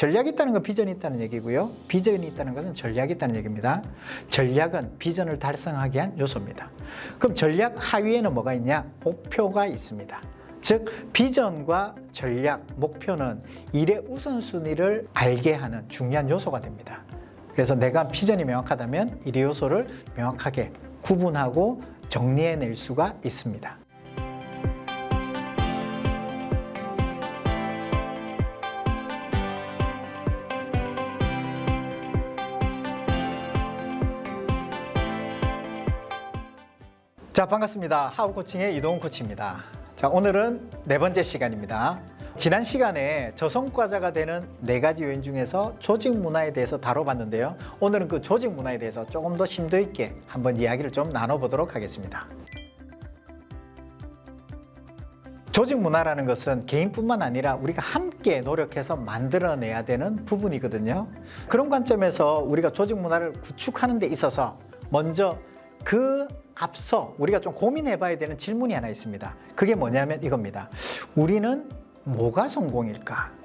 전략이 있다는 건 비전이 있다는 얘기고요. 비전이 있다는 것은 전략이 있다는 얘기입니다. 전략은 비전을 달성하기 위한 요소입니다. 그럼 전략 하위에는 뭐가 있냐? 목표가 있습니다. 즉 비전과 전략, 목표는 일의 우선순위를 알게 하는 중요한 요소가 됩니다. 그래서 내가 비전이 명확하다면 일의 요소를 명확하게 구분하고 정리해낼 수가 있습니다. 자, 반갑습니다. 하우 코칭의 이동훈 코치입니다. 자, 오늘은 네 번째 시간입니다. 지난 시간에 저성과자가 되는 네 가지 요인 중에서 조직 문화에 대해서 다뤄봤는데요. 오늘은 그 조직 문화에 대해서 조금 더 심도 있게 한번 이야기를 좀 나눠보도록 하겠습니다. 조직 문화라는 것은 개인뿐만 아니라 우리가 함께 노력해서 만들어내야 되는 부분이거든요. 그런 관점에서 우리가 조직 문화를 구축하는 데 있어서 먼저 그 앞서 우리가 좀 고민해 봐야 되는 질문이 하나 있습니다. 그게 뭐냐면 이겁니다. 우리는 뭐가 성공일까?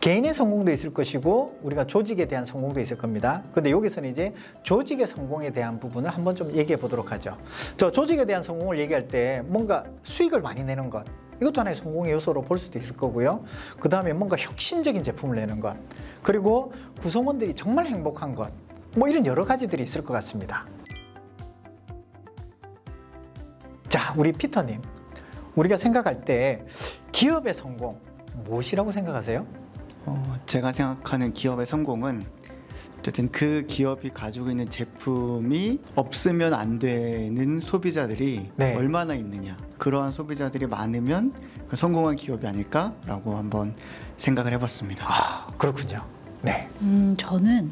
개인의 성공도 있을 것이고 우리가 조직에 대한 성공도 있을 겁니다. 근데 여기서는 이제 조직의 성공에 대한 부분을 한번 좀 얘기해 보도록 하죠. 저 조직에 대한 성공을 얘기할 때 뭔가 수익을 많이 내는 것 이것도 하나의 성공의 요소로 볼 수도 있을 거고요. 그 다음에 뭔가 혁신적인 제품을 내는 것 그리고 구성원들이 정말 행복한 것 뭐 이런 여러 가지들이 있을 것 같습니다. 자, 우리 피터님. 우리가 생각할 때 기업의 성공 무엇이라고 생각하세요? 어, 제가 생각하는 기업의 성공은 어쨌든 그 기업이 가지고 있는 제품이 없으면 안 되는 소비자들이 네. 얼마나 있느냐 그러한 소비자들이 많으면 그 성공한 기업이 아닐까라고 한번 생각을 해봤습니다. 아, 그렇군요. 네. 음, 저는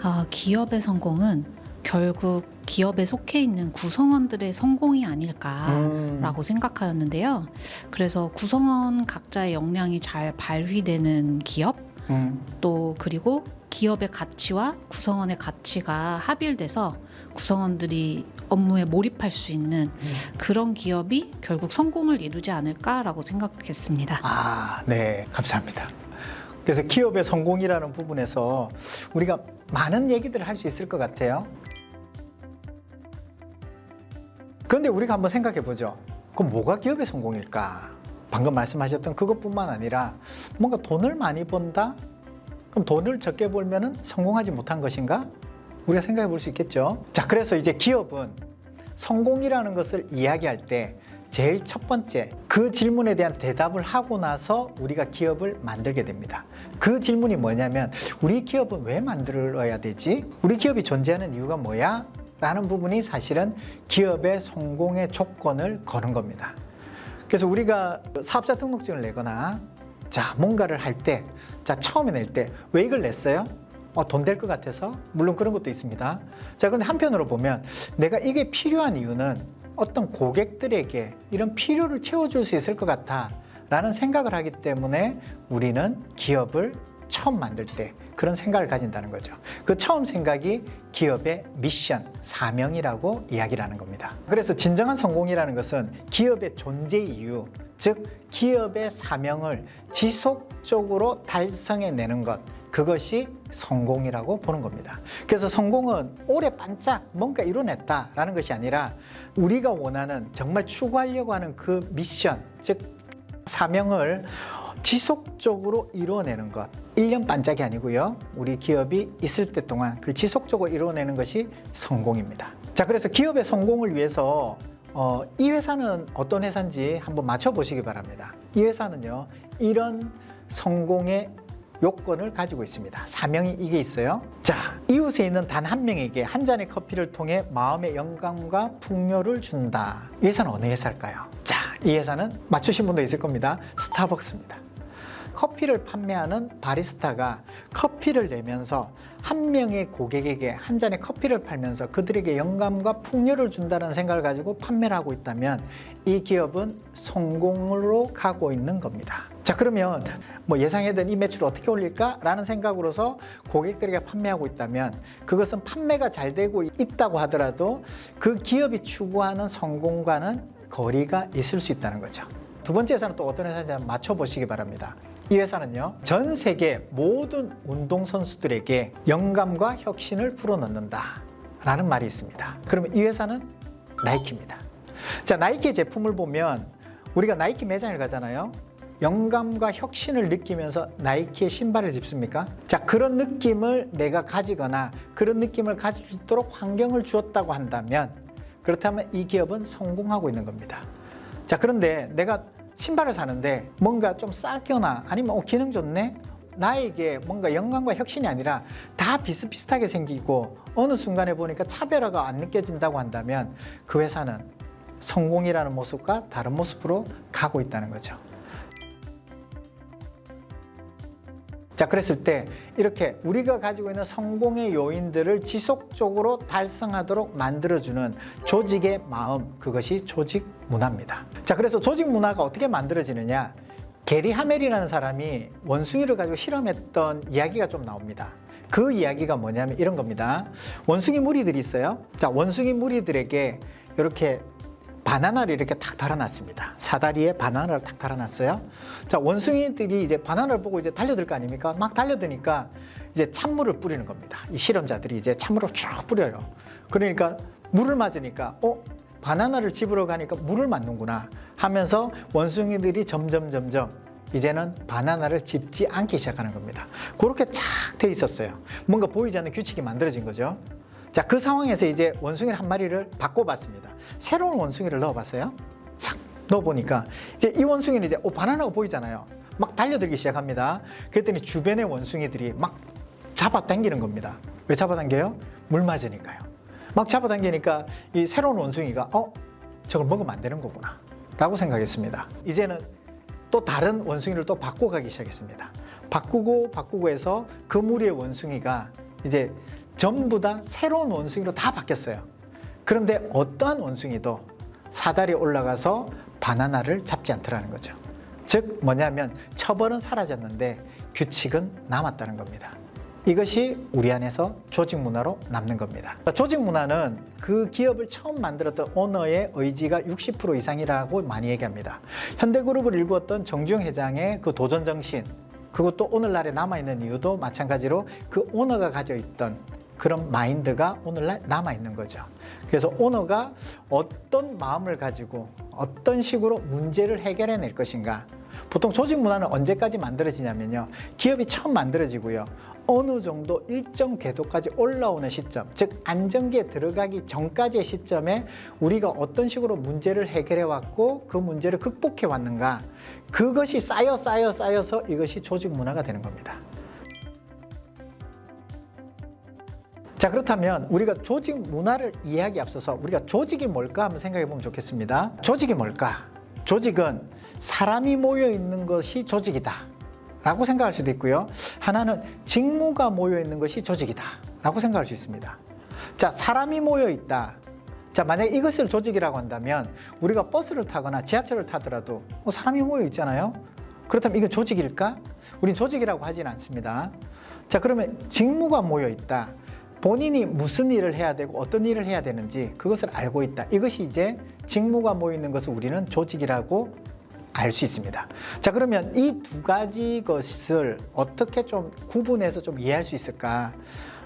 아, 기업의 성공은 결국 기업에 속해 있는 구성원들의 성공이 아닐까라고 음, 생각하였는데요. 그래서 구성원 각자의 역량이 잘 발휘되는 기업, 음, 또 그리고 기업의 가치와 구성원의 가치가 합일돼서 구성원들이 업무에 몰입할 수 있는 그런 기업이 결국 성공을 이루지 않을까라고 생각했습니다. 아, 네. 감사합니다. 그래서 기업의 성공이라는 부분에서 우리가 많은 얘기들을 할 수 있을 것 같아요. 그런데 우리가 한번 생각해 보죠. 그럼 뭐가 기업의 성공일까? 방금 말씀하셨던 그것뿐만 아니라 뭔가 돈을 많이 번다? 그럼 돈을 적게 벌면은 성공하지 못한 것인가? 우리가 생각해 볼 수 있겠죠. 자, 그래서 이제 기업은 성공이라는 것을 이야기할 때 제일 첫 번째 그 질문에 대한 대답을 하고 나서 우리가 기업을 만들게 됩니다. 그 질문이 뭐냐면 우리 기업은 왜 만들어야 되지? 우리 기업이 존재하는 이유가 뭐야? 라는 부분이 사실은 기업의 성공의 조건을 거는 겁니다. 그래서 우리가 사업자 등록증을 내거나 자 뭔가를 할 때 자 처음에 낼 때 왜 이걸 냈어요? 어, 돈 될 것 같아서 물론 그런 것도 있습니다. 자 그런데 한편으로 보면 내가 이게 필요한 이유는 어떤 고객들에게 이런 필요를 채워줄 수 있을 것 같아 라는 생각을 하기 때문에 우리는 기업을 처음 만들 때 그런 생각을 가진다는 거죠. 그 처음 생각이 기업의 미션, 사명이라고 이야기를 하는 겁니다. 그래서 진정한 성공이라는 것은 기업의 존재 이유, 즉 기업의 사명을 지속적으로 달성해 내는 것, 그것이 성공이라고 보는 겁니다. 그래서 성공은 오래 반짝 뭔가 이뤄냈다라는 것이 아니라 우리가 원하는 정말 추구하려고 하는 그 미션, 즉 사명을 지속적으로 이루어내는 것. 1년 반짝이 아니고요. 우리 기업이 있을 때 동안 그 지속적으로 이루어내는 것이 성공입니다. 자, 그래서 기업의 성공을 위해서 어, 이 회사는 어떤 회사인지 한번 맞춰보시기 바랍니다. 이 회사는요, 이런 성공의 요건을 가지고 있습니다. 사명이 이게 있어요. 자, 이웃에 있는 단 한 명에게 한 잔의 커피를 통해 마음의 영감과 풍요를 준다. 이 회사는 어느 회사일까요? 자, 이 회사는 맞추신 분도 있을 겁니다. 스타벅스입니다. 커피를 판매하는 바리스타가 커피를 내면서 한 명의 고객에게 한 잔의 커피를 팔면서 그들에게 영감과 풍요를 준다는 생각을 가지고 판매를 하고 있다면 이 기업은 성공으로 가고 있는 겁니다. 자, 그러면 뭐 예상했던 이 매출을 어떻게 올릴까라는 생각으로서 고객들에게 판매하고 있다면 그것은 판매가 잘 되고 있다고 하더라도 그 기업이 추구하는 성공과는 거리가 있을 수 있다는 거죠. 두 번째 회사는 또 어떤 회사인지 맞춰보시기 바랍니다. 이 회사는요, 전 세계 모든 운동선수들에게 영감과 혁신을 불어넣는다. 라는 말이 있습니다. 그러면 이 회사는 나이키입니다. 자, 나이키 제품을 보면 우리가 나이키 매장을 가잖아요. 영감과 혁신을 느끼면서 나이키의 신발을 집습니까? 자, 그런 느낌을 내가 가지거나 그런 느낌을 가질 수 있도록 환경을 주었다고 한다면 그렇다면 이 기업은 성공하고 있는 겁니다. 자, 그런데 내가 신발을 사는데 뭔가 좀 싸거나 아니면 어, 기능 좋네? 나에게 뭔가 영감과 혁신이 아니라 다 비슷비슷하게 생기고 어느 순간에 보니까 차별화가 안 느껴진다고 한다면 그 회사는 성공이라는 모습과 다른 모습으로 가고 있다는 거죠. 자, 그랬을 때 이렇게 우리가 가지고 있는 성공의 요인들을 지속적으로 달성하도록 만들어주는 조직의 마음, 그것이 조직 문화입니다. 자, 그래서 조직 문화가 어떻게 만들어지느냐? 게리 하멜이라는 사람이 원숭이를 가지고 실험했던 이야기가 좀 나옵니다. 그 이야기가 뭐냐면 이런 겁니다. 원숭이 무리들이 있어요. 자, 원숭이 무리들에게 이렇게 바나나를 이렇게 탁 달아놨습니다. 사다리에 바나나를 탁 달아놨어요. 자, 원숭이들이 이제 바나나를 보고 이제 달려들 거 아닙니까? 막 달려드니까 이제 찬물을 뿌리는 겁니다. 이 실험자들이 이제 찬물을 쭉 뿌려요. 그러니까 물을 맞으니까, 어? 바나나를 집으러 가니까 물을 맞는구나 하면서 원숭이들이 점점 점점 이제는 바나나를 집지 않기 시작하는 겁니다. 그렇게 착 돼 있었어요. 뭔가 보이지 않는 규칙이 만들어진 거죠. 자, 그 상황에서 이제 원숭이를 한 마리를 바꿔봤습니다. 새로운 원숭이를 넣어봤어요. 싹 넣어보니까 이제 이 원숭이는 이제 어, 바나나가 보이잖아요. 막 달려들기 시작합니다. 그랬더니 주변의 원숭이들이 막 잡아당기는 겁니다. 왜 잡아당겨요? 물 맞으니까요. 막 잡아당기니까 이 새로운 원숭이가 어 저걸 먹으면 안 되는 거구나 라고 생각했습니다. 이제는 또 다른 원숭이를 또 바꿔가기 시작했습니다. 바꾸고 바꾸고 해서 그 무리의 원숭이가 이제 전부 다 새로운 원숭이로 다 바뀌었어요. 그런데 어떠한 원숭이도 사다리 올라가서 바나나를 잡지 않더라는 거죠. 즉 뭐냐면 처벌은 사라졌는데 규칙은 남았다는 겁니다. 이것이 우리 안에서 조직 문화로 남는 겁니다. 조직 문화는 그 기업을 처음 만들었던 오너의 의지가 60% 이상이라고 많이 얘기합니다. 현대그룹을 일구었던 정주영 회장의 그 도전 정신, 그것도 오늘날에 남아있는 이유도 마찬가지로 그 오너가 가져 있던 그런 마인드가 오늘날 남아있는 거죠. 그래서 오너가 어떤 마음을 가지고 어떤 식으로 문제를 해결해 낼 것인가. 보통 조직 문화는 언제까지 만들어지냐면요. 기업이 처음 만들어지고요. 어느 정도 일정 궤도까지 올라오는 시점, 즉 안정기에 들어가기 전까지의 시점에 우리가 어떤 식으로 문제를 해결해 왔고 그 문제를 극복해 왔는가 그것이 쌓여 쌓여 쌓여서 이것이 조직 문화가 되는 겁니다. 자 그렇다면 우리가 조직 문화를 이해하기 앞서서 우리가 조직이 뭘까 한번 생각해 보면 좋겠습니다. 조직이 뭘까? 조직은 사람이 모여 있는 것이 조직이다. 라고 생각할 수도 있고요. 하나는 직무가 모여 있는 것이 조직이다. 라고 생각할 수 있습니다. 자, 사람이 모여 있다. 자, 만약에 이것을 조직이라고 한다면 우리가 버스를 타거나 지하철을 타더라도 뭐 사람이 모여 있잖아요. 그렇다면 이건 조직일까? 우린 조직이라고 하지는 않습니다. 자, 그러면 직무가 모여 있다. 본인이 무슨 일을 해야 되고 어떤 일을 해야 되는지 그것을 알고 있다. 이것이 이제 직무가 모여 있는 것을 우리는 조직이라고 알 수 있습니다. 자, 그러면 이 두 가지 것을 어떻게 좀 구분해서 좀 이해할 수 있을까?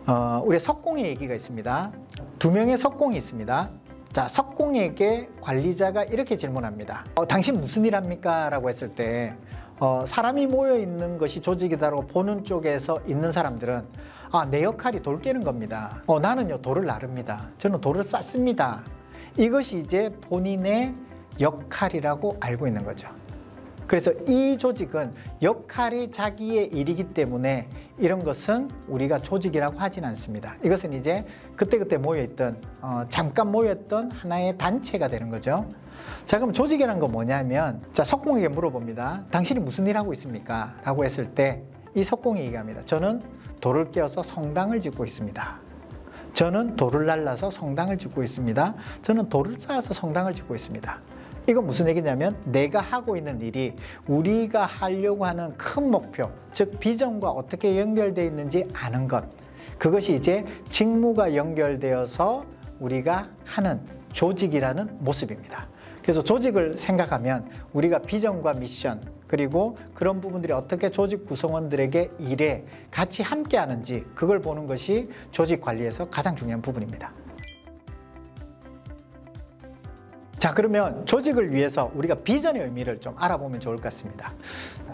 어, 우리 석공의 얘기가 있습니다. 두 명의 석공이 있습니다. 자, 석공에게 관리자가 이렇게 질문합니다. 어, 당신 무슨 일 합니까? 라고 했을 때, 어, 사람이 모여 있는 것이 조직이다라고 보는 쪽에서 있는 사람들은 아, 내 역할이 돌 깨는 겁니다. 어, 나는요, 돌을 나릅니다. 저는 돌을 쌓습니다. 이것이 이제 본인의 역할이라고 알고 있는 거죠. 그래서 이 조직은 역할이 자기의 일이기 때문에 이런 것은 우리가 조직이라고 하진 않습니다. 이것은 이제 그때그때 모여있던, 어, 잠깐 모였던 하나의 단체가 되는 거죠. 자, 그럼 조직이라는 건 뭐냐면, 자, 석공에게 물어봅니다. 당신이 무슨 일 하고 있습니까? 라고 했을 때, 이 석공이 얘기합니다. 저는 돌을 깨어서 성당을 짓고 있습니다. 저는 돌을 날라서 성당을 짓고 있습니다. 저는 돌을 쌓아서 성당을 짓고 있습니다. 이건 무슨 얘기냐면 내가 하고 있는 일이 우리가 하려고 하는 큰 목표, 즉 비전과 어떻게 연결되어 있는지 아는 것. 그것이 이제 직무가 연결되어서 우리가 하는 조직이라는 모습입니다. 그래서 조직을 생각하면 우리가 비전과 미션 그리고 그런 부분들이 어떻게 조직 구성원들에게 일에 같이 함께 하는지 그걸 보는 것이 조직 관리에서 가장 중요한 부분입니다. 자, 그러면 조직을 위해서 우리가 비전의 의미를 좀 알아보면 좋을 것 같습니다.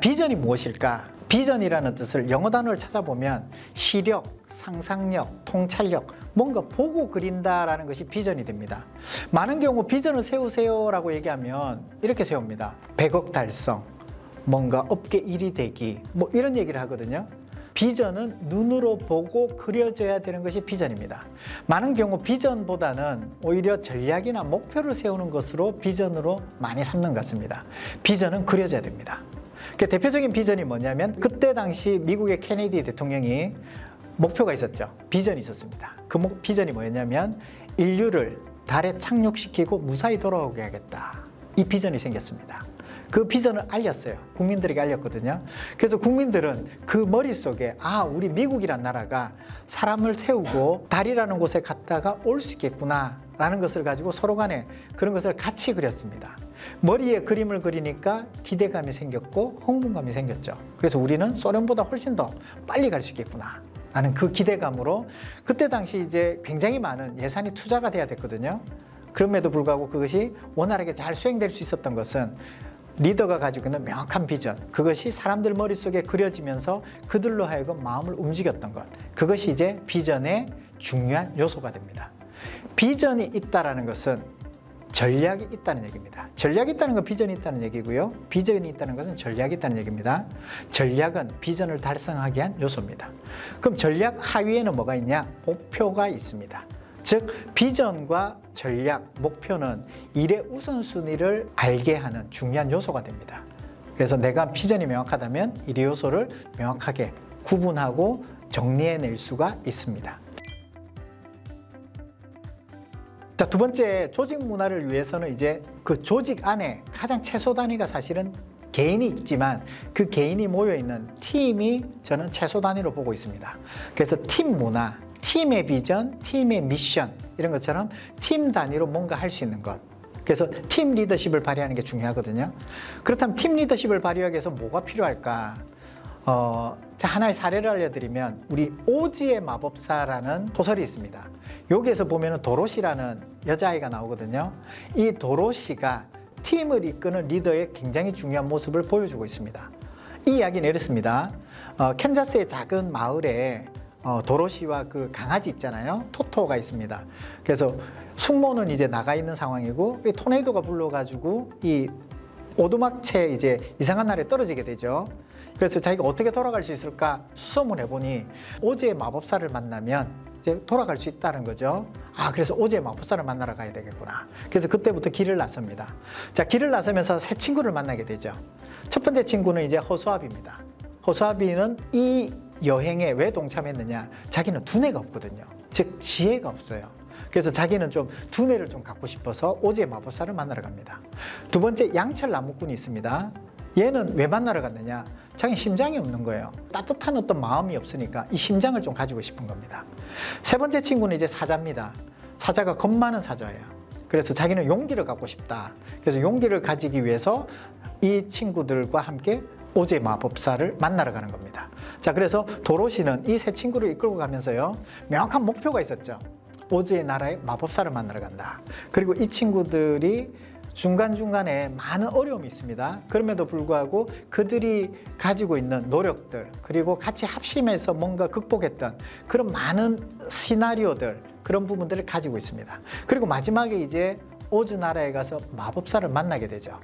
비전이 무엇일까? 비전이라는 뜻을 영어 단어를 찾아보면 시력, 상상력, 통찰력, 뭔가 보고 그린다라는 것이 비전이 됩니다. 많은 경우 비전을 세우세요라고 얘기하면 이렇게 세웁니다. 100억 달성, 뭔가 업계 1위 되기, 뭐 이런 얘기를 하거든요. 비전은 눈으로 보고 그려져야 되는 것이 비전입니다. 많은 경우 비전보다는 오히려 전략이나 목표를 세우는 것으로 비전으로 많이 삼는 것 같습니다. 비전은 그려져야 됩니다. 그 대표적인 비전이 뭐냐면 그때 당시 미국의 케네디 대통령이 목표가 있었죠. 비전이 있었습니다. 그 목- 비전이 뭐였냐면 인류를 달에 착륙시키고 무사히 돌아오게 하겠다. 이 비전이 생겼습니다. 그 비전을 알렸어요. 국민들에게 알렸거든요. 그래서 국민들은 그 머릿속에 아, 우리 미국이란 나라가 사람을 태우고 달이라는 곳에 갔다가 올 수 있겠구나. 라는 것을 가지고 서로 간에 그런 것을 같이 그렸습니다. 머리에 그림을 그리니까 기대감이 생겼고 흥분감이 생겼죠. 그래서 우리는 소련보다 훨씬 더 빨리 갈 수 있겠구나. 라는 그 기대감으로 그때 당시 이제 굉장히 많은 예산이 투자가 돼야 됐거든요. 그럼에도 불구하고 그것이 원활하게 잘 수행될 수 있었던 것은 리더가 가지고 있는 명확한 비전, 그것이 사람들 머릿속에 그려지면서 그들로 하여금 마음을 움직였던 것, 그것이 이제 비전의 중요한 요소가 됩니다. 비전이 있다라는 것은 전략이 있다는 얘기입니다. 전략이 있다는 건 비전이 있다는 얘기고요. 비전이 있다는 것은 전략이 있다는 얘기입니다. 전략은 비전을 달성하게 한 요소입니다. 그럼 전략 하위에는 뭐가 있냐? 목표가 있습니다. 즉 비전과 전략, 목표는 일의 우선순위를 알게 하는 중요한 요소가 됩니다. 그래서 내가 비전이 명확하다면 일의 요소를 명확하게 구분하고 정리해낼 수가 있습니다. 자, 두 번째 조직 문화를 위해서는 이제 그 조직 안에 가장 최소 단위가 사실은 개인이 있지만 그 개인이 모여 있는 팀이 저는 최소 단위로 보고 있습니다. 그래서 팀 문화, 팀의 비전, 팀의 미션 이런 것처럼 팀 단위로 뭔가 할 수 있는 것. 그래서 팀 리더십을 발휘하는 게 중요하거든요. 그렇다면 팀 리더십을 발휘하기 위해서 뭐가 필요할까? 어, 자, 하나의 사례를 알려드리면 우리 오지의 마법사라는 소설이 있습니다. 여기에서 보면 도로시라는 여자아이가 나오거든요. 이 도로시가 팀을 이끄는 리더의 굉장히 중요한 모습을 보여주고 있습니다. 이 이야기는 이렇습니다. 어, 캔자스의 작은 마을에 어, 도로시와 그 강아지 있잖아요. 토토가 있습니다. 그래서 숙모는 이제 나가 있는 상황이고 이 토네이도가 불러가지고 이 오두막채 이제 이상한 날에 떨어지게 되죠. 그래서 자기가 어떻게 돌아갈 수 있을까 수소문 해 보니 오지의 마법사를 만나면 이제 돌아갈 수 있다는 거죠. 아, 그래서 오지의 마법사를 만나러 가야 되겠구나. 그래서 그때부터 길을 나섭니다. 자, 길을 나서면서 새 친구를 만나게 되죠. 첫 번째 친구는 이제 허수아비입니다. 허수아비는 이 여행에 왜 동참했느냐? 자기는 두뇌가 없거든요. 즉, 지혜가 없어요. 그래서 자기는 좀 두뇌를 좀 갖고 싶어서 오지의 마법사를 만나러 갑니다. 두 번째 양철 나무꾼이 있습니다. 얘는 왜 만나러 갔느냐? 자기 심장이 없는 거예요. 따뜻한 어떤 마음이 없으니까 이 심장을 좀 가지고 싶은 겁니다. 세 번째 친구는 이제 사자입니다. 사자가 겁 많은 사자예요. 그래서 자기는 용기를 갖고 싶다. 그래서 용기를 가지기 위해서 이 친구들과 함께 오제 마법사를 만나러 가는 겁니다. 자, 그래서 도로시는 이 세 친구를 이끌고 가면서요, 명확한 목표가 있었죠. 오즈의 나라의 마법사를 만나러 간다. 그리고 이 친구들이 중간중간에 많은 어려움이 있습니다. 그럼에도 불구하고 그들이 가지고 있는 노력들, 그리고 같이 합심해서 뭔가 극복했던 그런 많은 시나리오들, 그런 부분들을 가지고 있습니다. 그리고 마지막에 이제 오즈 나라에 가서 마법사를 만나게 되죠.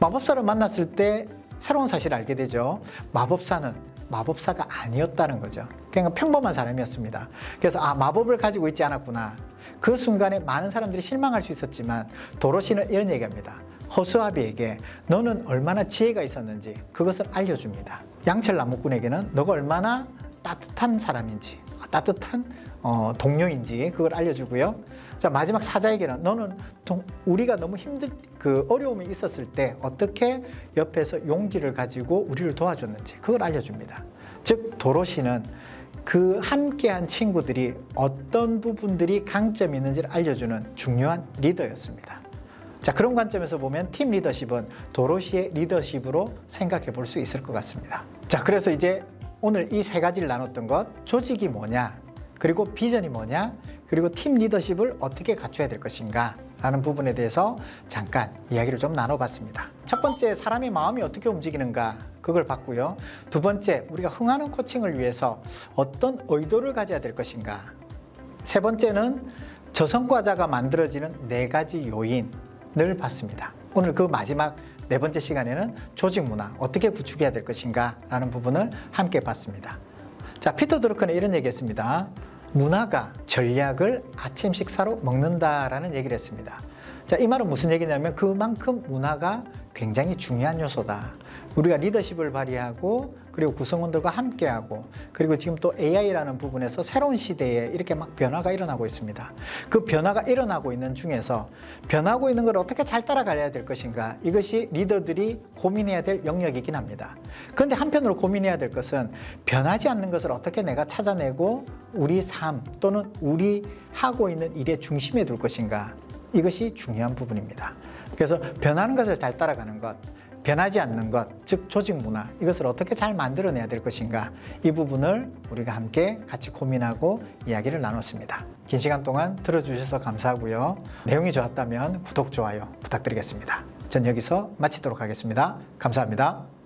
마법사를 만났을 때 새로운 사실을 알게 되죠. 마법사는 마법사가 아니었다는 거죠. 그냥 평범한 사람이었습니다. 그래서 아 마법을 가지고 있지 않았구나. 그 순간에 많은 사람들이 실망할 수 있었지만 도로시는 이런 얘기합니다. 허수아비에게 너는 얼마나 지혜가 있었는지 그것을 알려줍니다. 양철 나무꾼에게는 너가 얼마나 따뜻한 사람인지 따뜻한 어, 동료인지 그걸 알려주고요. 자 마지막 사자에게는 너는 동- 우리가 너무 힘들 그 어려움이 있었을 때 어떻게 옆에서 용기를 가지고 우리를 도와줬는지 그걸 알려줍니다. 즉 도로시는 그 함께한 친구들이 어떤 부분들이 강점이 있는지를 알려주는 중요한 리더였습니다. 자, 그런 관점에서 보면 팀 리더십은 도로시의 리더십으로 생각해 볼 수 있을 것 같습니다. 자, 그래서 이제 오늘 이 세 가지를 나눴던 것, 조직이 뭐냐, 그리고 비전이 뭐냐, 그리고 팀 리더십을 어떻게 갖춰야 될 것인가 라는 부분에 대해서 잠깐 이야기를 좀 나눠봤습니다. 첫 번째, 사람의 마음이 어떻게 움직이는가, 그걸 봤고요. 두 번째, 우리가 흥하는 코칭을 위해서 어떤 의도를 가져야 될 것인가. 세 번째는 저성과자가 만들어지는 네 가지 요인을 봤습니다. 오늘 그 마지막 네 번째 시간에는 조직 문화 어떻게 구축해야 될 것인가 라는 부분을 함께 봤습니다. 자, 피터 드루커는 이런 얘기 했습니다. 문화가 전략을 아침 식사로 먹는다라는 얘기를 했습니다. 자, 이 말은 무슨 얘기냐면 그만큼 문화가 굉장히 중요한 요소다. 우리가 리더십을 발휘하고 그리고 구성원들과 함께하고 그리고 지금 또 AI라는 부분에서 새로운 시대에 이렇게 막 변화가 일어나고 있습니다. 그 변화가 일어나고 있는 중에서 변하고 있는 걸 어떻게 잘 따라가야 될 것인가 이것이 리더들이 고민해야 될 영역이긴 합니다. 그런데 한편으로 고민해야 될 것은 변하지 않는 것을 어떻게 내가 찾아내고 우리 삶 또는 우리 하고 있는 일의 중심에 둘 것인가 이것이 중요한 부분입니다. 그래서 변하는 것을 잘 따라가는 것, 변하지 않는 것, 즉 조직 문화 이것을 어떻게 잘 만들어내야 될 것인가 이 부분을 우리가 함께 같이 고민하고 이야기를 나눴습니다. 긴 시간 동안 들어주셔서 감사하고요. 내용이 좋았다면 구독, 좋아요 부탁드리겠습니다. 전 여기서 마치도록 하겠습니다. 감사합니다.